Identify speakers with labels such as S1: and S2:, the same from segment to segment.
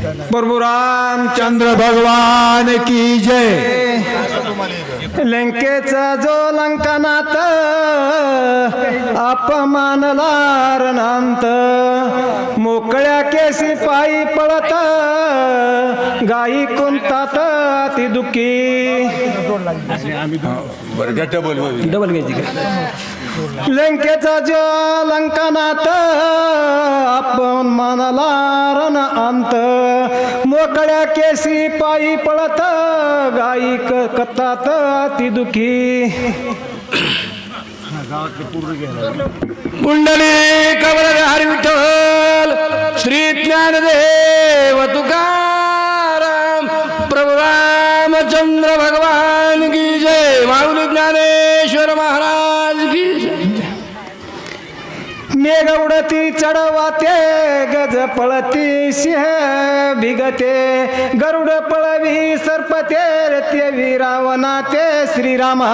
S1: प्रभु रामचंद्र
S2: चंद्र भगवान की जय.
S1: लंकेचा जो लंकनाथ अपमानला रणांत मोकळ्या केसी पायी पळत गाई कुंतात ती दुखी? डबल घ्यायची लंकेचा जो लंकनाथ आपण मनाला रण अंत मोकळ्या केसी पायी पळत गाई क- कतात ती दुखी?
S2: कुंडली कमल हरी विठ्ठल श्री ज्ञानदेव तुकाराम प्रभू रामचंद्र भगवान की जय। माऊली ज्ञानेश्वर महाराज की जय।
S1: मेघ उडती चढवाते गज पळती सिंह भिगते गरुड पळवी सर्पते रत्य वीरावना ते श्रीरामा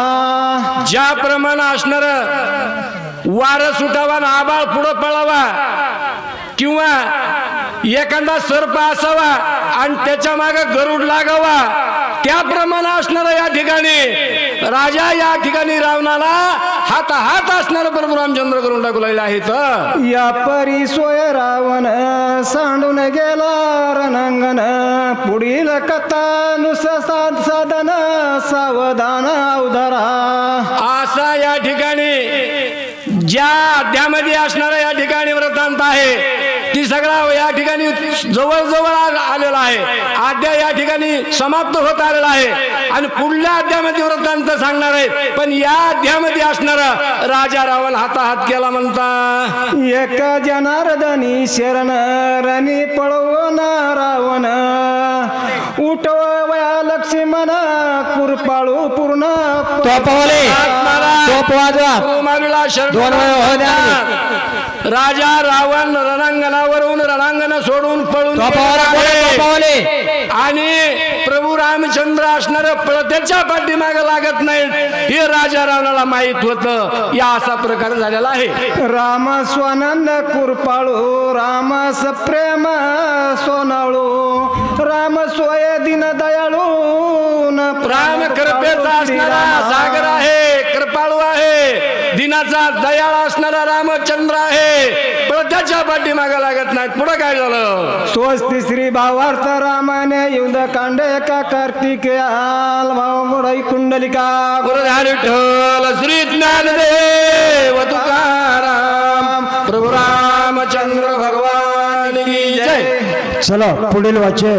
S2: ज्याप्रमाणे असणार वार सुटावा ना आबाळ पुढं पळावा किंवा एखादा सर्प असावा आणि त्याच्यामागे गरुड लागावा त्याप्रमाणे असणार या ठिकाणी राजा या ठिकाणी रावणाला हात हात असणार प्रभू रामचंद्र करून टाकू लागले आहेत.
S1: या परी सोय रावण सांडून गेला रणांगण पुढील कथा नुस साध साधन सावधान अवधारा
S2: असा या ठिकाणी ज्या अध्यामध्ये असणारा या ठिकाणी वृत्तांत आहे ती सगळा या ठिकाणी जवळ जवळ आलेला आहे. आद्या या ठिकाणी समाप्त होत आलेला आहे. आणि पुढल्या अध्यामध्ये वृत्तांत सांगणार आहे पण या अध्यामध्ये असणारा राजा रावण हाताहात केला म्हणता.
S1: एक जनार्दनी शरण रणी पळवून रावण. उठवया लक्ष्मण कुरपाळू पूर्ण दोन हो द्या.
S2: राजा रावण रणांगणावरून रणांगण सोडून पळून. आणि प्रभू रामचंद्र असणार पळत्याच्या पाठीमागे लागत नाही. हे राजा रावणाला माहीत होत. या असा प्रकार झालेला आहे.
S1: राम स्वानंद कुरपाळू राम सप्रेम सोनाळू राम सोय दिन दयाळू न
S2: राम कृपेचा असणारा सागर आहे. दिनाचा दयाळ असणारा रामचंद्र आहे. पळत्याच्या पाठीमागे लागत नाही पुढे काय झालं?
S1: स्वस्ती श्री भावार्थ रामाने युद्ध कांड एका कार्तिकेयाल भाव मोडाई कुंडलिका.
S2: गुरुधार विठ्ठल श्री ज्ञानदेव तुकाराम प्रभू रामचंद्र भगवान की जय.
S1: चला पुढील वाचे.